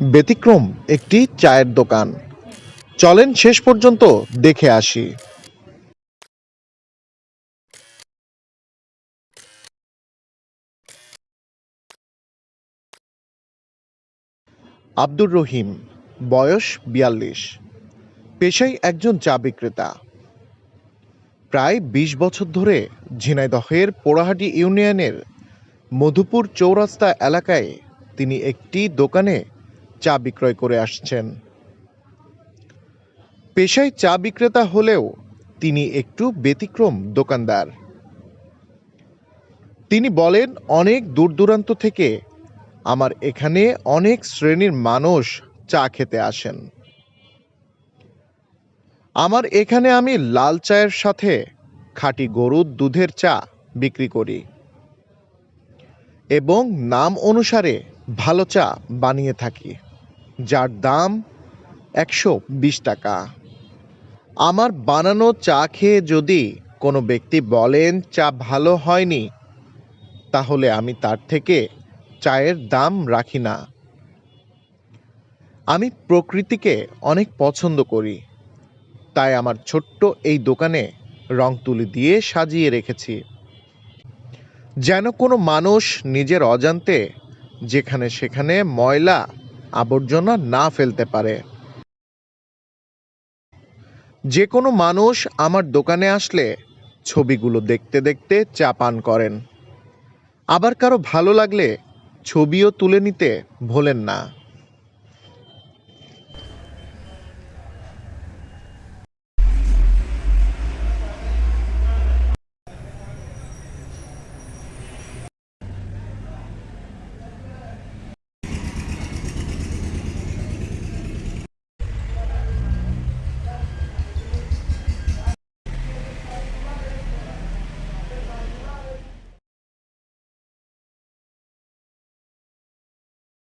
ব্যতিক্রম একটি চায়ের দোকান। চলেন শেষ পর্যন্ত দেখে আসি। আব্দুর রহিম, বয়স বিয়াল্লিশ। পেশায় একজন চা বিক্রেতা। প্রায় ২০ বছর ধরে ঝিনাইদহের পোড়াহাটি ইউনিয়নের মধুপুর চৌরাস্তা এলাকায় তিনি একটি দোকানে চা বিক্রয় করে আসছেন। পেশায় চা বিক্রেতা হলেও তিনি একটু ব্যতিক্রম দোকানদার। তিনি বলেন, অনেক দূর দূরান্ত থেকে আমার এখানে অনেক শ্রেণির মানুষ চা খেতে আসেন। আমার এখানে আমি লাল চায়ের সাথে খাঁটি গরুর দুধের চা বিক্রি করি এবং নাম অনুসারে ভালো চা বানিয়ে থাকি। যার দাম একশো বিশ টাকা। আমার বানানো চা খেয়ে যদি কোনো ব্যক্তি বলেন, চা ভালো হয়নি, তাহলে আমি তার থেকে চায়ের দাম রাখি না। আমি প্রকৃতিকে অনেক পছন্দ করি, তাই আমার ছোট্ট এই দোকানে রং তুলি দিয়ে সাজিয়ে রেখেছি। যেন কোনো মানুষ নিজের অজান্তে যেখানে সেখানে ময়লা আবর্জনা না ফেলতে পারে। যে কোনো মানুষ আমার দোকানে আসলে ছবিগুলো দেখতে দেখতে চা পান করেন। আবার কারও ভালো লাগলে ছবিও তুলে নিতে ভোলেন না।